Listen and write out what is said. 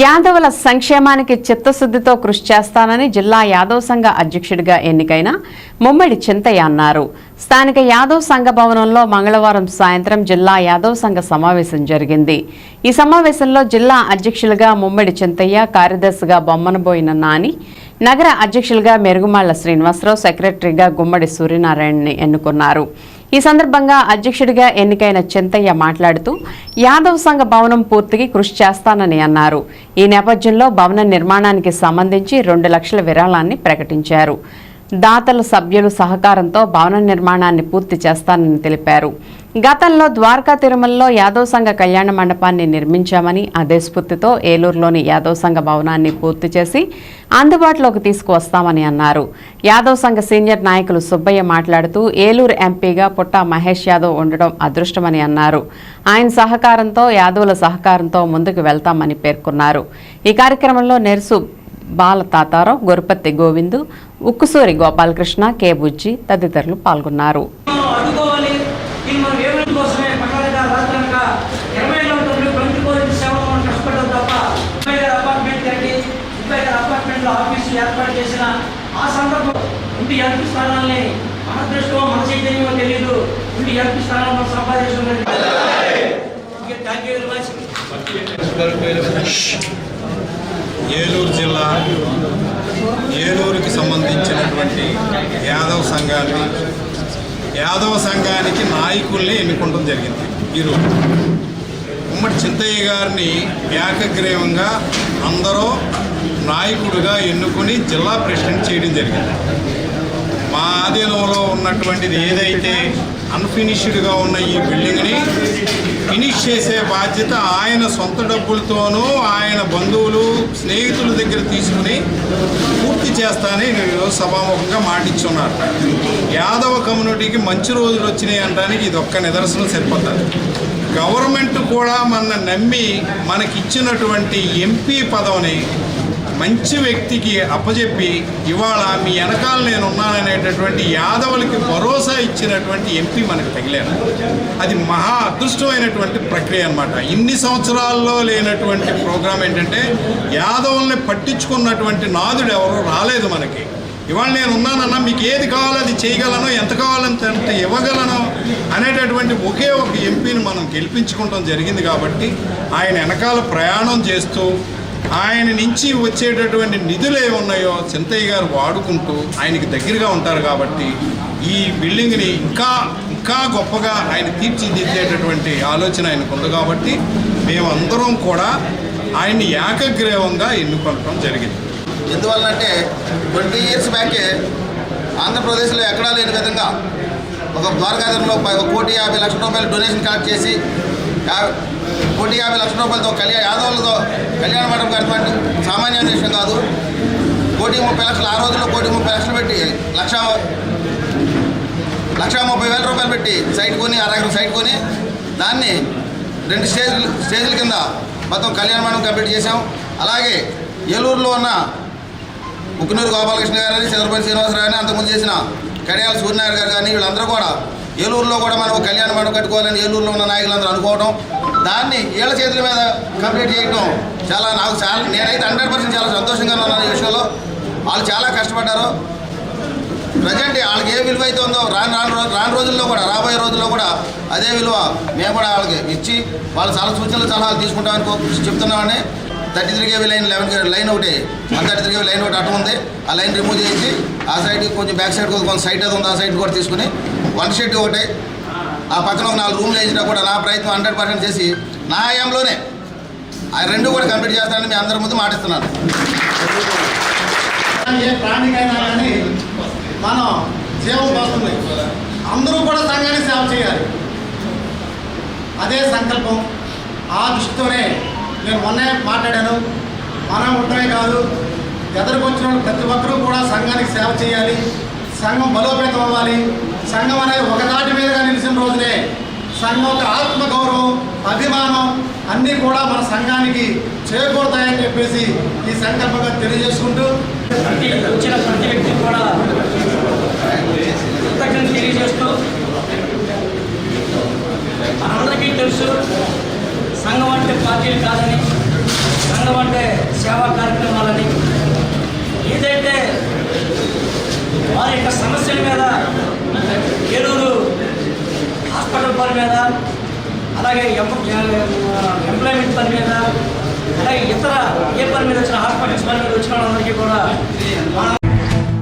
యాదవుల సంక్షేమానికి చిత్తశుద్ధితో కృషి చేస్తానని జిల్లా యాదవ్ సంఘ అధ్యక్షుడిగా ఎన్నికైన ముమ్మడి చింతయ్య అన్నారు. స్థానిక యాదవ్ సంఘ భవనంలో మంగళవారం సాయంత్రం జిల్లా యాదవ్ సంఘ సమావేశం జరిగింది. ఈ సమావేశంలో జిల్లా అధ్యక్షులుగా ముమ్మడి చింతయ్య కార్యదర్శిగా బొమ్మనబోయిన నాని నగర అధ్యక్షులుగా మెరుగుమాళ్ళ శ్రీనివాసరావు సెక్రటరీగా గుమ్మడి సూర్యనారాయణని ఎన్నుకున్నారు. ఈ సందర్భంగా అధ్యక్షుడిగా ఎన్నికైన చింతయ్య మాట్లాడుతూ యాదవ్ సంఘ భవనం పూర్తికి కృషి చేస్తానని అన్నారు. ఈ నేపథ్యంలో భవన నిర్మాణానికి సంబంధించి రెండు లక్షల విరాళాన్ని ప్రకటించారు. దాతలు సభ్యులు సహకారంతో భవన నిర్మాణాన్ని పూర్తి చేస్తానని తెలిపారు. గతంలో ద్వారకా తిరుమలలో యాదవ్ సంఘ కళ్యాణ మండపాన్ని నిర్మించామని అదే స్ఫూర్తితో ఏలూరులోని యాదవ్ సంఘ భవనాన్ని పూర్తి చేసి అందుబాటులోకి తీసుకువస్తామని అన్నారు. యాదవ్ సంఘ సీనియర్ నాయకులు సుబ్బయ్య మాట్లాడుతూ ఏలూరు ఎంపీగా పుట్ట మహేష్ యాదవ్ ఉండడం అదృష్టమని అన్నారు. ఆయన సహకారంతో యాదవుల సహకారంతో ముందుకు వెళ్తామని పేర్కొన్నారు. ఈ కార్యక్రమంలో నెర్సు బాల తాతారావు గొరపత్తి గోవిందు ఉక్కుసూరి గోపాలకృష్ణ కె బుజ్జి తదితరులు పాల్గొన్నారు. ఏర్పాటు చేసిన ఆ సందర్భం ఇంటి స్థానాల్ని మన మన తెలియదు ఇంటి స్థానాలు మనం thank you very much Eluru జిల్లా ఏలూరుకి సంబంధించినటువంటి యాదవ సంఘాన్ని యాదవ సంఘానికి నాయకుల్ని ఎన్నుకోవడం జరిగింది ఈరోజు ఉమ్మడి చింతయ్య గారిని ఏకగ్రీవంగా అందరూ నాయకుడిగా ఎన్నుకొని జిల్లా ప్రెసిడెంట్ చేయడం జరిగింది. మా ఆధీనంలో ఉన్నటువంటిది ఏదైతే అన్ఫినిష్డ్గా ఉన్న ఈ బిల్డింగ్ని ఫినిష్ చేసే బాధ్యత ఆయన సొంత డబ్బులతోనూ ఆయన బంధువులు స్నేహితుల దగ్గర తీసుకుని పూర్తి చేస్తానని నేను సభాముఖంగా మాటిచ్చున్నారు యాదవ కమ్యూనిటీకి మంచి రోజులు వచ్చినాయి అనడానికి ఇది ఒక్క నిదర్శనం సరిపోతుంది. గవర్నమెంట్ కూడా మన నమ్మి మనకిచ్చినటువంటి ఎంపీ పదవిని మంచి వ్యక్తికి అప్పజెప్పి ఇవాళ మీ వెనకాల నేను ఉన్నాననేటటువంటి యాదవులకి భరోసా ఇచ్చినటువంటి ఎంపీ మనకు తగిలేను అది మహా అదృష్టమైనటువంటి ప్రక్రియ అనమాట ఇన్ని సంవత్సరాల్లో లేనటువంటి ప్రోగ్రాం ఏంటంటే యాదవుల్ని పట్టించుకున్నటువంటి నాదుడు ఎవరు రాలేదు మనకి. ఇవాళ నేను ఉన్నానన్నా మీకు ఏది కావాలో అది చేయగలను ఎంత కావాలంత ఎంత ఇవ్వగలను అనేటటువంటి ఒకే ఒక ఎంపీని మనం గెలిపించుకోవడం జరిగింది కాబట్టి ఆయన వెనకాల ప్రయాణం చేస్తూ ఆయన నుంచి వచ్చేటటువంటి నిధులు ఏమున్నాయో చింతయ్య గారు వాడుకుంటూ ఆయనకి దగ్గరగా ఉంటారు కాబట్టి ఈ బిల్డింగ్ని ఇంకా ఇంకా గొప్పగా ఆయన తీర్చిదిద్దేటటువంటి ఆలోచన ఆయనకు ఉంది కాబట్టి మేమందరం కూడా ఆయన్ని ఏకగ్రీవంగా ఎన్నుకోవటం జరిగింది. ఎందువల్లంటే ట్వంటీ ఇయర్స్ బ్యాకే ఆంధ్రప్రదేశ్లో ఎక్కడా లేని విధంగా ఒక ద్వారకాధరంలో ఒక కోటి యాభై లక్షల రూపాయలు డొనేషన్ కలెక్ట్ చేసి కోటి యాభై లక్షల రూపాయలతో కళ్యాణ యాదవులతో కళ్యాణ మండపం కట్టడం సామాన్యమైన విషయం కాదు. కోటి ముప్పై లక్షలు ఆ రోజుల్లో కోటి ముప్పై లక్షలు పెట్టి లక్ష లక్ష ముప్పై వేల రూపాయలు పెట్టి సైట్ కొని అరగరం సైట్ కొని దాన్ని రెండు స్టేజ్లు స్టేజ్ల కింద మొత్తం కళ్యాణ మండపం కంప్లీట్ చేసాం అలాగే ఏలూరులో ఉన్న ముక్కునూరు గోపాలకృష్ణ గారు కానీ చంద్రపల్లి శ్రీనివాసరావు కానీ అంతకుముందు చేసిన కడియాల సూర్యనారాయణ గారు కానీ వీళ్ళందరూ కూడా ఏలూరులో కూడా మనం కళ్యాణ మండపం కట్టుకోవాలని ఏలూరులో ఉన్న నాయకులందరూ అనుకోవడం దాన్ని ఏళ్ళ చేతుల మీద కంప్లీట్ చేయడం చాలా నాకు చాలా నేనైతే హండ్రెడ్ పర్సెంట్ చాలా సంతోషంగా ఉన్నాను ఈ విషయంలో. వాళ్ళు చాలా కష్టపడ్డారు. ప్రజెంట్ వాళ్ళకి ఏ విలువ అయితే ఉందో రాను రాను రాను రోజుల్లో కూడా రాబోయే రోజుల్లో కూడా అదే విలువ మేము కూడా వాళ్ళకి ఇచ్చి వాళ్ళ చాలా సూచనలు సలహాలు తీసుకుంటామని చెప్తున్నామని thirty three KV line eleven line ఒకటి one thirty three KV line ఒకటి అటు ఉంది. ఆ లైన్ రిమూవ్ చేసి ఆ సైడ్ కొంచెం బ్యాక్ సైడ్ కొంచెం సైట్ అది ఉంది ఆ సైడ్ కూడా తీసుకుని వన్ షెడ్ ఒకటి. ఆ పక్కన ఒక నాలుగు రూమ్లు వేసినా కూడా నా ప్రయత్నం హండ్రెడ్ పర్సెంట్ చేసి నా హయాంలోనే ఆ రెండు కూడా కంప్లీట్ చేస్తానని మీ అందరి ముందు మాటిస్తున్నాను. ఏ ప్రాణికైనా కానీ మనం జీవం వస్తుంది అందరూ కూడా సంఘానికి సేవ చేయాలి. అదే సంకల్పం. ఆ దృష్టితోనే నేను మొన్నే మాట్లాడాను. మనం ఉండమే కాదు ఎదురుకొచ్చిన ప్రతి ఒక్కరూ కూడా సంఘానికి సేవ చేయాలి. సంఘం బలోపేతం అవ్వాలి. సంఘం అనేది ఒకదాటి మీదుగా నిలిచిన రోజునే సంఘం యొక్క ఆత్మగౌరవం అభిమానం అన్నీ కూడా మన సంఘానికి చేకూరుతాయని చెప్పేసి ఈ సంకల్పంగా తెలియజేసుకుంటూ వచ్చిన ప్రతి వ్యక్తి కూడా తెలియజేస్తూ మనందరికీ తెలుసు సంఘం అంటే పార్టీలు కాదని సంఘం అంటే సేవా కార్యక్రమాలని. ఏదైతే వారి యొక్క సమస్యల మీద ఏలూరు హాస్పిటల్ పని మీద అలాగే ఎం- ఎంప్లాయ్మెంట్ పని మీద అలాగే ఇతర ఏ పని మీద వచ్చిన హాస్పిటల్స్ పని మీద వచ్చిన వాళ్ళందరికీ కూడా